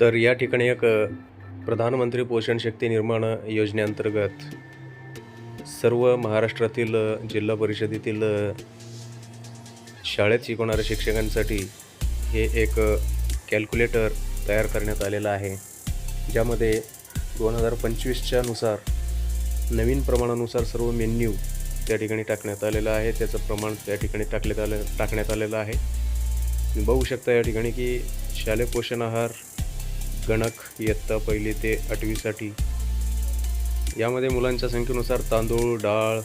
तर या ठिकाणी एक प्रधानमंत्री पोषण शक्ती निर्माण योजनेअंतर्गत सर्व महाराष्ट्रातील जिल्हा परिषदेतील शाळेत शिकवणाऱ्या शिक्षकांसाठी हे एक कॅल्क्युलेटर तयार करण्यात आलेलं आहे. ज्यामध्ये दोन हजार पंचवीसच्या नुसार नवीन प्रमाणानुसार सर्व मेन्यू त्या ठिकाणी टाकण्यात आलेलं आहे. त्याचं प्रमाण त्या ठिकाणी टाकण्यात आलं टाकण्यात आलेलं आहे. तुम्ही बघू शकता या ठिकाणी की शालेय पोषण आहार गणक इयत्ता पहिली ते आठवीसाठी. यामध्ये मुलांच्या संख्येनुसार तांदूळ डाळ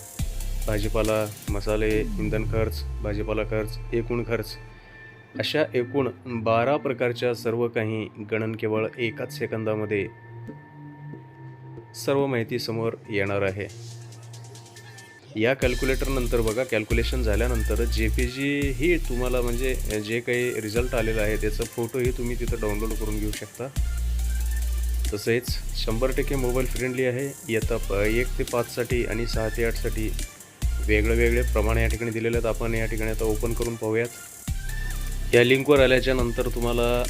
भाजीपाला मसाले इंधन खर्च भाजीपाला खर्च एकूण खर्च. अशा एकूण बारा प्रकारच्या सर्व काही गणन केवळ एकाच सेकंदामध्ये सर्व माहिती समोर येणार आहे. या कॅल्क्युलेटरनंतर बघा कॅल्क्युलेशन झाल्यानंतर जे पी जी ही तुम्हाला म्हणजे जे काही रिझल्ट आलेला आहे त्याचा फोटोही तुम्ही तिथं डाउनलोड करून घेऊ शकता. तसेच शंभर टक्के मोबाईल फ्रेंडली आहे. इयत्ता प एक ते पाचसाठी आणि सहा ते आठसाठी वेगळे वेगळे प्रमाण या ठिकाणी दिलेले आहेत आपण या ठिकाणी आता ओपन करून पाहूयात. या लिंकवर आल्याच्यानंतर तुम्हाला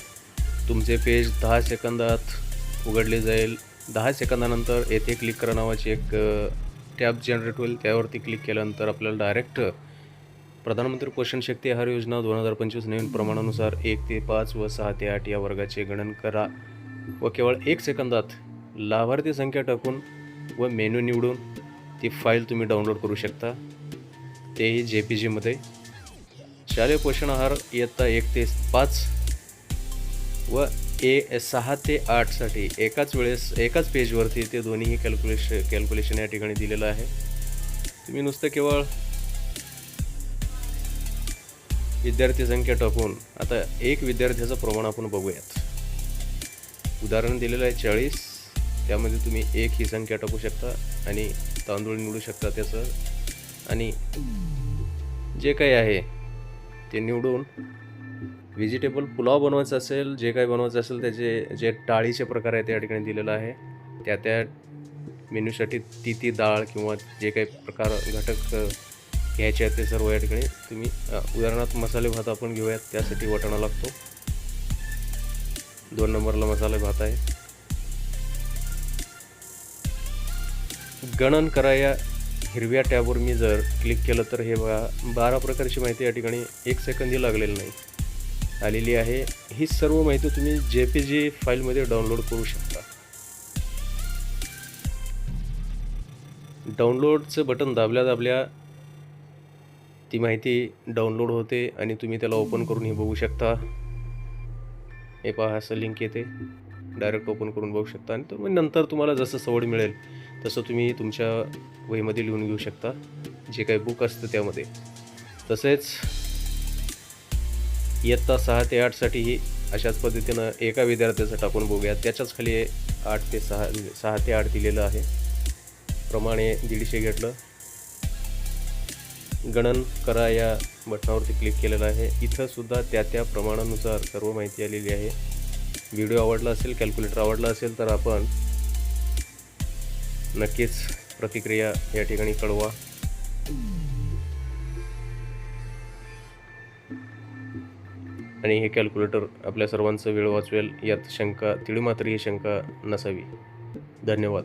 तुमचे पेज दहा सेकंदात उघडले जाईल. दहा सेकंदानंतर येथे क्लिक करा नावाची एक टॅब जनरेट होईल त्यावरती क्लिक केल्यानंतर आपल्याला डायरेक्ट प्रधानमंत्री पोषण शक्ती आहार योजना दोन हजार पंचवीस नवीन प्रमाणानुसार एक ते पाच व सहा ते आठ या वर्गाचे गणन करा व केवळ एक सेकंदात लाभार्थी संख्या टाकून व मेन्यू निवडून ती फाईल तुम्ही डाउनलोड करू शकता. तेही जे पी जीमध्ये. शालेय पोषण आहार इयत्ता एक ते पाच व ए सहा ते आठसाठी एकाच वेळेस एकाच पेजवरती ते दोन्हीही कॅल्क्युलेश कॅल्क्युलेशन या ठिकाणी दिलेलं आहे. तुम्ही नुसतं केवळ विद्यार्थी संख्या टाकून आता एक विद्यार्थ्याचं प्रमाण आपण बघूयात. उदाहरण दिलेलं आहे चाळीस त्यामध्ये तुम्ही एक ही संख्या टाकू शकता आणि तांदूळ निवडू शकता त्याचं. आणि जे काही आहे ते निवडून व्हेजिटेबल पुलाव बनवायचा असेल जे काही बनवायचं असेल त्याचे जे डाळीचे प्रकार आहेत त्या ठिकाणी दिलेलं आहे. त्या त्या मेन्यूसाठी ती ती डाळ किंवा जे काही प्रकार घटक घ्यायचे आहेत ते सर्व या ठिकाणी तुम्ही उदाहरणार्थ मसाले भात आपण घेऊयात त्यासाठी वाटाणा लागतो. दोन नंबरला मसाले भात आहे. गणन करा या हिरव्या टॅबवर मी जर क्लिक केलं तर हे बघा बारा प्रकारची माहिती या ठिकाणी एक सेकंदही लागलेलं नाही. आलेली आहे. ही सर्व माहिती तुम्ही जे पी जी फाईलमध्ये डाउनलोड करू शकता. डाउनलोडचं बटन दाबल्या दाबल्या ती माहिती डाउनलोड होते आणि तुम्ही त्याला ओपन करून हे बघू शकता. हे पहा असं लिंक येते. डायरेक्ट ओपन करून बघू शकता. आणि तर नंतर तुम्हाला जसं सवड मिळेल तसं तुम्ही तुमच्या वहीमध्ये लिहून घेऊ शकता. जे काही बुक असतं त्यामध्ये. तसेच इयत्ता सहा ते आठसाठीही अशाच पद्धतीनं एका विद्यार्थ्याचं टाकून बघूया. त्याच्याच खाली आठ ते सहा सहा ते आठ दिलेलं आहे. प्रमाणे दीडशे घेतलं. गणन करा या बटनावरती क्लिक केलेलं आहे. इथंसुद्धा त्या त्या प्रमाणानुसार सर्व माहिती आलेली आहे. व्हिडिओ आवडला असेल कॅल्क्युलेटर आवडला असेल तर आपण नक्कीच प्रतिक्रिया या ठिकाणी कळवा. आणि हे कॅल्क्युलेटर आपल्या सर्वांचं वेळ वाचवेल. यात शंका तिळी मात्र ही शंका नसावी. धन्यवाद.